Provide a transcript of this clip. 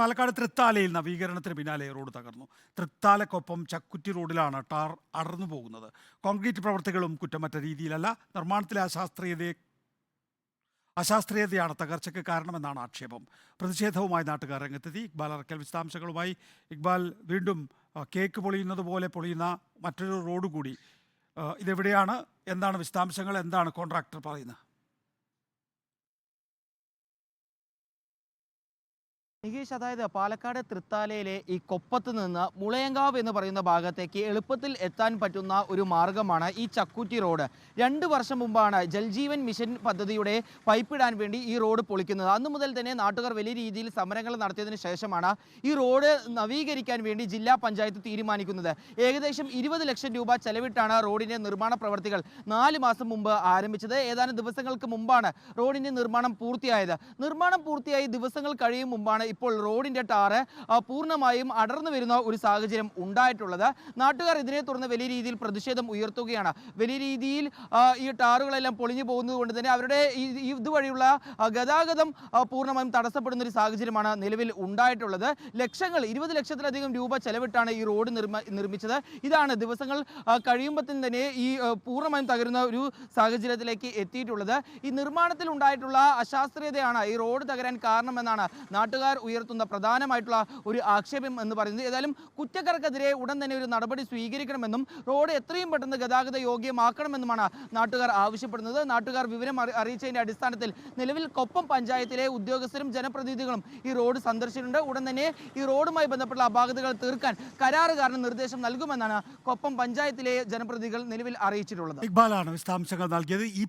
പാലക്കാട് തൃത്താലയിൽ നവീകരണത്തിന് പിന്നാലെ റോഡ് തകർന്നു. തൃത്താലക്കൊപ്പം ചക്കുറ്റി റോഡിലാണ് ടാർ അടർന്നു പോകുന്നത്. കോൺക്രീറ്റ് പ്രവർത്തികളും കുറ്റമറ്റ രീതിയിലല്ല നിർമ്മാണത്തിലെ അശാസ്ത്രീയതയെ അശാസ്ത്രീയതയാണ് തകർച്ചയ്ക്ക് കാരണമെന്നാണ് ആക്ഷേപം. പ്രതിഷേധവുമായി നാട്ടുകാർ രംഗത്തെത്തി. ഇക്ബാൽ അറക്കൽ വിശദാംശങ്ങളുമായി ഇക്ബാൽ വീണ്ടും കേക്ക് പൊളിയുന്നത് പോലെ പൊളിയുന്ന മറ്റൊരു റോഡ് കൂടി ഇതെവിടെയാണ്? എന്താണ് വിശദാംശങ്ങൾ? എന്താണ് കോൺട്രാക്ടർ പറയുന്നത്? നികേഷ് അതായത് പാലക്കാട് തൃത്താലയിലെ ഈ കൊപ്പത്ത് നിന്ന് മുളയങ്കാവ് എന്ന് പറയുന്ന ഭാഗത്തേക്ക് എളുപ്പത്തിൽ എത്താൻ പറ്റുന്ന ഒരു മാർഗമാണ് ഈ ചക്കുറ്റി റോഡ്. രണ്ട് വർഷം മുമ്പാണ് ജൽജീവൻ മിഷൻ പദ്ധതിയുടെ പൈപ്പ് ഇടാൻ വേണ്ടി ഈ റോഡ് പൊളിക്കുന്നത്. അന്നു മുതൽ തന്നെ നാട്ടുകാർ വലിയ രീതിയിൽ സമരങ്ങൾ നടത്തിയതിനു ശേഷമാണ് ഈ റോഡ് നവീകരിക്കാൻ വേണ്ടി ജില്ലാ പഞ്ചായത്ത് തീരുമാനിക്കുന്നത്. ഏകദേശം ഇരുപത് ലക്ഷം രൂപ ചെലവിട്ടാണ് റോഡിന്റെ നിർമ്മാണ പ്രവർത്തികൾ നാല് മാസം മുമ്പ് ആരംഭിച്ചത്. ഏതാനും ദിവസങ്ങൾക്ക് മുമ്പാണ് റോഡിന്റെ നിർമ്മാണം പൂർത്തിയായത്. നിർമ്മാണം പൂർത്തിയായി ദിവസങ്ങൾ കഴിയും മുമ്പാണ് ഇപ്പോൾ റോഡിന്റെ ടാറ് പൂർണമായും അടർന്നു വരുന്ന ഒരു സാഹചര്യം ഉണ്ടായിട്ടുള്ളത്. നാട്ടുകാർ ഇതിനെ തുടർന്ന് വലിയ രീതിയിൽ പ്രതിഷേധം ഉയർത്തുകയാണ്. വലിയ രീതിയിൽ ഈ ടാറുകളെല്ലാം പൊളിഞ്ഞു പോകുന്നത് കൊണ്ട് തന്നെ അവരുടെ ഇതുവഴിയുള്ള ഗതാഗതം പൂർണമായും തടസ്സപ്പെടുന്ന ഒരു സാഹചര്യമാണ് നിലവിൽ ഉണ്ടായിട്ടുള്ളത്. ലക്ഷങ്ങൾ ഇരുപത് ലക്ഷത്തിലധികം രൂപ ചെലവിട്ടാണ് ഈ റോഡ് നിർമ്മിച്ചത്. ഇതാണ് ദിവസങ്ങൾ കഴിയുമ്പോൾ തന്നെ ഈ പൂർണമായും തകരുന്ന ഒരു സാഹചര്യത്തിലേക്ക് എത്തിയിട്ടുള്ളത്. ഈ നിർമ്മാണത്തിൽ ഉണ്ടായിട്ടുള്ള അശാസ്ത്രീയതയാണ് ഈ റോഡ് തകരാൻ കാരണമെന്നാണ് നാട്ടുകാർ ഉയർത്തുന്ന പ്രധാനമായിട്ടുള്ള ഒരു ആക്ഷേപം എന്ന് പറയുന്നത് ഏതായാലും കുറ്റക്കാർക്കെതിരെ ഉടൻ തന്നെ ഒരു നടപടി സ്വീകരിക്കണമെന്നും റോഡ് എത്രയും പെട്ടെന്ന് ഗതാഗത യോഗ്യമാക്കണമെന്നുമാണ് നാട്ടുകാർ ആവശ്യപ്പെടുന്നത്. നാട്ടുകാർ വിവരം അറിയിച്ചതിന്റെ അടിസ്ഥാനത്തിൽ നിലവിൽ കൊപ്പം പഞ്ചായത്തിലെ ഉദ്യോഗസ്ഥരും ജനപ്രതിനിധികളും ഈ റോഡ് സന്ദർശിച്ചിട്ടുണ്ട്. ഉടൻ തന്നെ ഈ റോഡുമായി ബന്ധപ്പെട്ട അപാകതകൾ തീർക്കാൻ കരാറുകാരന് നിർദ്ദേശം നൽകുമെന്നാണ് കൊപ്പം പഞ്ചായത്തിലെ ജനപ്രതിനിധികൾ നിലവിൽ അറിയിച്ചിട്ടുള്ളത്. ഇക്ബാലാണ് വിശദാംശങ്ങൾ നൽകിയത്. ഈ